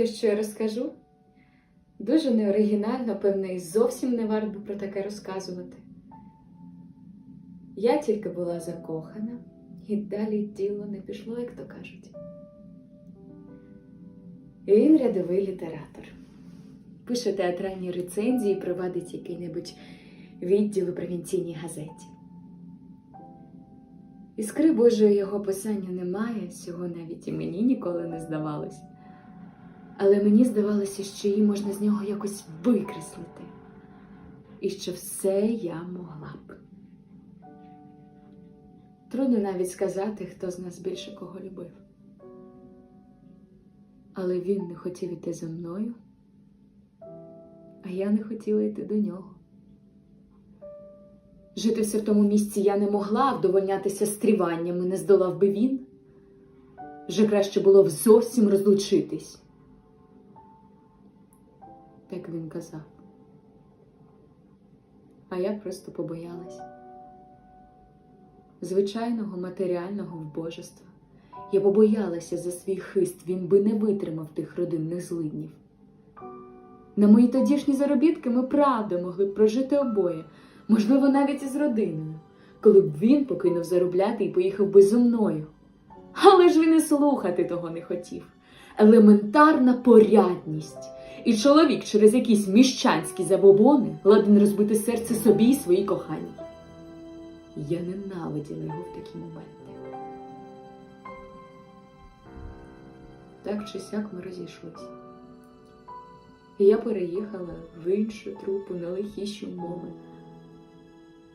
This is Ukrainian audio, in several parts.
Те, що я розкажу, дуже неоригінально, певне, і зовсім не варто би про таке розказувати. Я тільки була закохана, і далі діло не пішло, як то кажуть. І Він рядовий літератор. Пише театральні рецензії, провадить який-небудь відділ у провінційній газеті. Іскри Божої його писанню немає, цього навіть і мені ніколи не здавалось. Але мені здавалося, що її можна з нього якось викреслити, і що все я могла б. Трудно навіть сказати, хто з нас більше кого любив. Але він не хотів іти за мною, а я не хотіла йти до нього. Жити все в тому місці я не могла, вдовольнятися стріваннями не здолав би він. Вже краще було б зовсім розлучитись. Так він казав. А я просто побоялась звичайного матеріального вбожества. Я побоялася за свій хист, він би не витримав тих родинних злиднів. На мої тодішні заробітки ми правда могли б прожити обоє, можливо, навіть із родиною, коли б він покинув заробляти і поїхав би зо мною. Але ж він і слухати того не хотів. Елементарна порядність. І чоловік через якісь міщанські забобони ладен розбити серце собі і своїй коханій. Я ненавиділа його в такі моменти. Так чи сяк ми розійшлися. Я переїхала в іншу трупу на лихіші умови,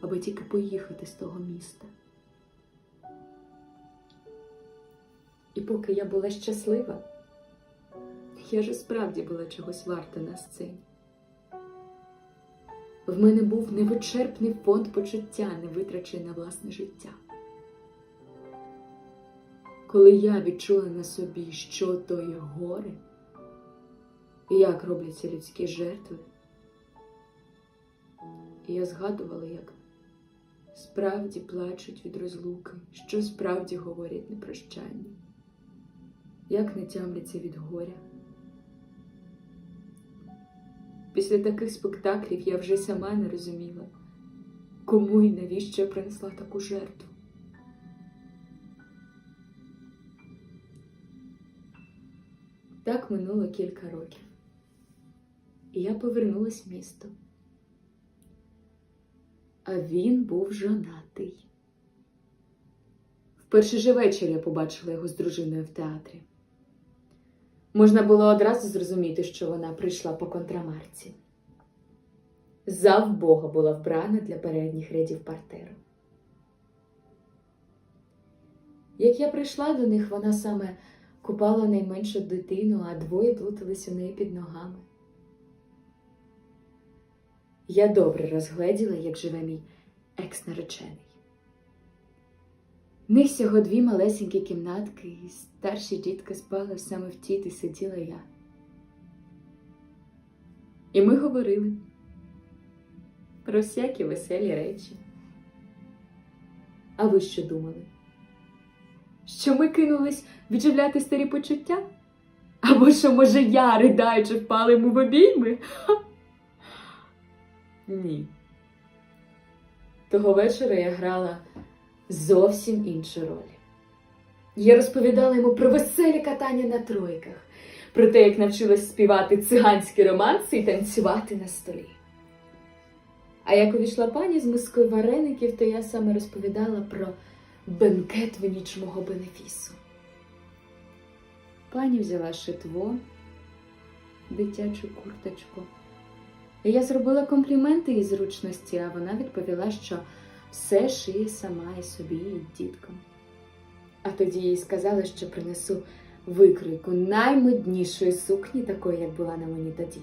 аби тільки поїхати з того міста. І поки я була щаслива, я ж справді була чогось варта на сцені. В мене був невичерпний фонд почуття, не витрачений на власне життя. Коли я відчула на собі, що то є горе, і як робляться людські жертви, і я згадувала, як справді плачуть від розлуки, що справді говорять непрощання, як не тямляться від горя. Після таких спектаклів я вже сама не розуміла, кому і навіщо я принесла таку жертву. Так минуло кілька років, і я повернулась в місто. А він був жонатий. Вперше же вечір я побачила його з дружиною в театрі. Можна було одразу зрозуміти, що вона прийшла по контрамарці. Завбога була вбрана для передніх рядів партеру. Як я прийшла до них, вона саме купала найменшу дитину, а двоє плутались у неї під ногами. Я добре розгледіла, як живе мій екс-наречений. В них всього дві малесенькі кімнатки, і старші дітки спали саме в тій, де сиділа я. І ми говорили про всякі веселі речі. А ви що думали? Що ми кинулись відживляти старі почуття? Або що, може, я, ридаючи, впала йому в обійми? Ха! Ні. Того вечора я грала зовсім іншу роль. Я розповідала йому про веселі катання на тройках, про те, як навчилась співати циганські романси і танцювати на столі. А як увійшла пані з мискою вареників, то я саме розповідала про бенкет в бенефісу. Пані взяла шитво, дитячу курточку. Я зробила компліменти їй зручності, а вона відповіла, що все шиє сама і собі, і діткам. А тоді їй сказали, що принесу викройку наймоднішої сукні, такої, як була на мені тоді.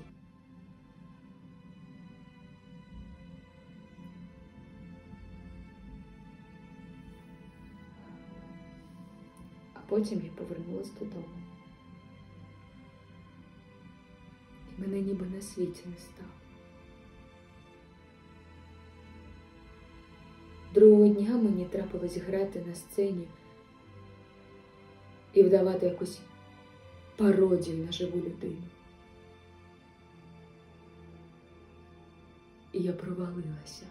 А потім я повернулась додому. І мене ніби на світі не стало. дня мені трапилось грати на сцені і вдавати якусь пародію на живу людину. І я провалилася.